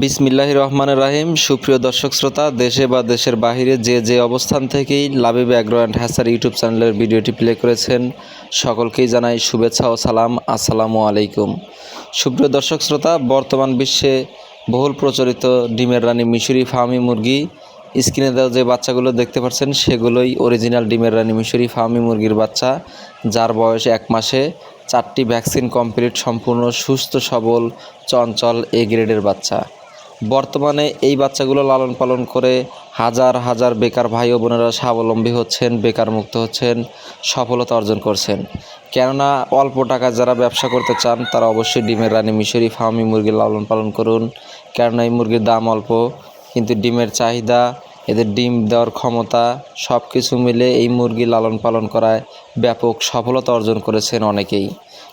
বিসমিল্লাহ রহমানের রাহিম। সুপ্রিয় দর্শক শ্রোতা, দেশে বা দেশের বাহিরে যে যে অবস্থান থেকেই Labib agro and hatchery YouTube চ্যানেলের ভিডিওটি প্লে করেছেন, সকলকেই জানাই শুভেচ্ছা ও সালাম। আসসালামু আলাইকুম। সুপ্রিয় দর্শক শ্রোতা, বর্তমান বিশ্বে বহুল প্রচলিত ডিমের রানী মিশরি ফার্মি মুরগি, স্ক্রিনে দেওয়া যে বাচ্চাগুলো দেখতে পাচ্ছেন, সেগুলোই অরিজিনাল ডিমের রানী মিশরি ফার্মি মুরগির বাচ্চা, যার বয়স এক মাসে চারটি ভ্যাকসিন কমপ্লিট, সম্পূর্ণ সুস্থ, সবল, চঞ্চল, এ গ্রেডের বাচ্চা। বর্তমানে এই বাচ্চাগুলো লালন পালন করে হাজার হাজার বেকার ভাই ও বোনেরা স্বাবলম্বী হচ্ছেন, বেকার মুক্ত হচ্ছেন, সফলতা অর্জন করছেন। কেননা অল্প টাকা যারা ব্যবসা করতে চান, তারা অবশ্যই ডিমের রানী মিশরি ফার্মি মুরগি লালন পালন করুন। কেননা এই মুরগির দাম অল্প, কিন্তু ডিমের চাহিদা, এদের ডিম দেওয়ার ক্ষমতা সব কিছু মিলে এই মুরগি লালন পালন করায় ব্যাপক সফলতা অর্জন করেছেন অনেকেই।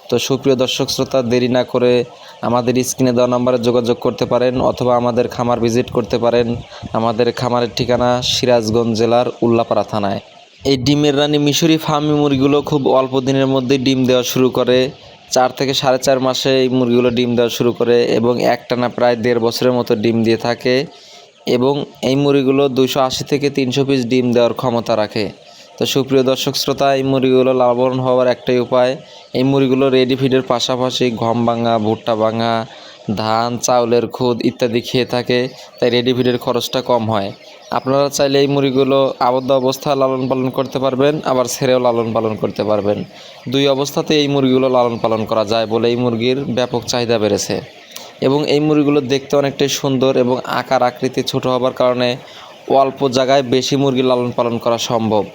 তো সুপ্রিয় দর্শক শ্রোতা, দেরি না করে আমাদের স্ক্রিনে দেওয়া নম্বরে যোগাযোগ করতে পারেন অথবা আমাদের খামার ভিজিট করতে পারেন আমাদের খামারের ঠিকানা সিরাজগঞ্জ জেলার উল্লাপাড়া থানায়। এই ডিমের রানী মিশরি ফার্মি মুরগিগুলো খুব অল্প দিনের মধ্যেই ডিম দেওয়া শুরু করে। চার থেকে সাড়ে চার মাসে এই মুরগিগুলো ডিম দেওয়া শুরু করে এবং একটানা প্রায় দেড় বছরের মতো ডিম দিয়ে থাকে এবং এই মুরগিগুলো দুশো আশি থেকে তিনশো পিস ডিম দেওয়ার ক্ষমতা রাখে। তো সুপ্রিয় দর্শক শ্রোতা, এই মুরগিগুলো লাভবান হওয়ার একটাই উপায়। এই মুরগিগুলো রেডি ফিডের পাশাপাশি গম ভাঙা, ভুট্টা ভাঙা, ধান, চাউলের খুদ ইত্যাদি খেয়ে থাকে, তাই রেডি ফিডের খরচটা কম হয়। আপনারা চাইলে এই মুরগিগুলো আবদ্ধ অবস্থা লালন পালন করতে পারবেন, আবার ছেড়েও লালন পালন করতে পারবেন। দুই অবস্থাতে এই মুরগিগুলো লালন পালন করা যায় বলে এই মুরগির ব্যাপক চাহিদা বেড়েছে। এবং এই মুরগিগুলো দেখতে অনেকটাই সুন্দর এবং আকার আকৃতি ছোট হবার কারণে অল্প জায়গায় বেশি মুরগি লালন পালন করা সম্ভব।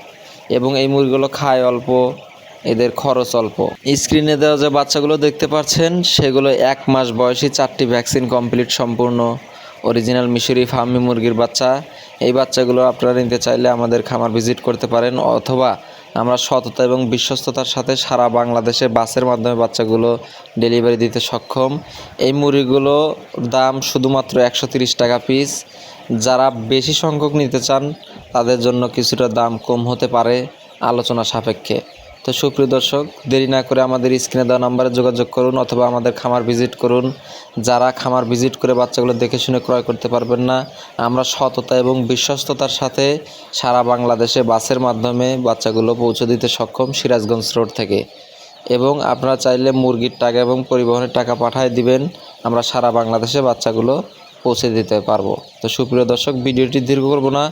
এবং এই মুরগিগুলো খায় অল্প, এদের খরচ অল্প। স্ক্রিনে দেওয়া যে বাচ্চাগুলো দেখতে পাচ্ছেন, সেগুলো এক মাস বয়সী চারটি ভ্যাকসিন কমপ্লিট সম্পূর্ণ অরিজিনাল মিশরি ফার্মি মুরগির বাচ্চা। এই বাচ্চাগুলো আপনারা নিতে চাইলে আমাদের খামার ভিজিট করতে পারেন, অথবা আমরা সততা এবং বিশ্বস্ততার সাথে সারা বাংলাদেশে বাসের মাধ্যমে বাচ্চাগুলো ডেলিভারি দিতে সক্ষম। এই মুরগিগুলো দাম শুধুমাত্র একশো টাকা পিস যারা বেশি সংখ্যক নিতে চান তাদের জন্য কিছুটা দাম কম হতে পারে আলোচনা সাপেক্ষে। তো সুপ্রিয় দর্শক, দেরি না করে আমাদের স্ক্রিনে দেওয়া নাম্বারে যোগাযোগ করুন অথবা আমাদের খামার ভিজিট করুন। যারা খামার ভিজিট করে বাচ্চাগুলো দেখে শুনে ক্রয় করতে পারবেন না, আমরা সততা এবং বিশ্বস্ততার সাথে সারা বাংলাদেশে বাসের মাধ্যমে বাচ্চাগুলো পৌঁছে দিতে সক্ষম সিরাজগঞ্জ রোড থেকে। এবং আপনারা চাইলে মুরগির টাকা এবং পরিবহনের টাকা পাঠায় দিবেন। আমরা সারা বাংলাদেশে বাচ্চাগুলো পৌঁছে দিতে পারব। তো সুপ্রিয় দর্শক, ভিডিওটি দীর্ঘ করব না।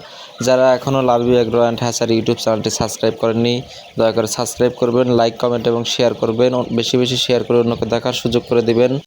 যারা এখনও Labib agro and hatchery YouTube চ্যানেলটি সাবস্ক্রাইব করেননি, দয়া করে সাবস্ক্রাইব করবেন, লাইক, কমেন্ট এবং শেয়ার করবেন। বেশি বেশি শেয়ার করে অন্যকে দেখার সুযোগ করে দিবেন।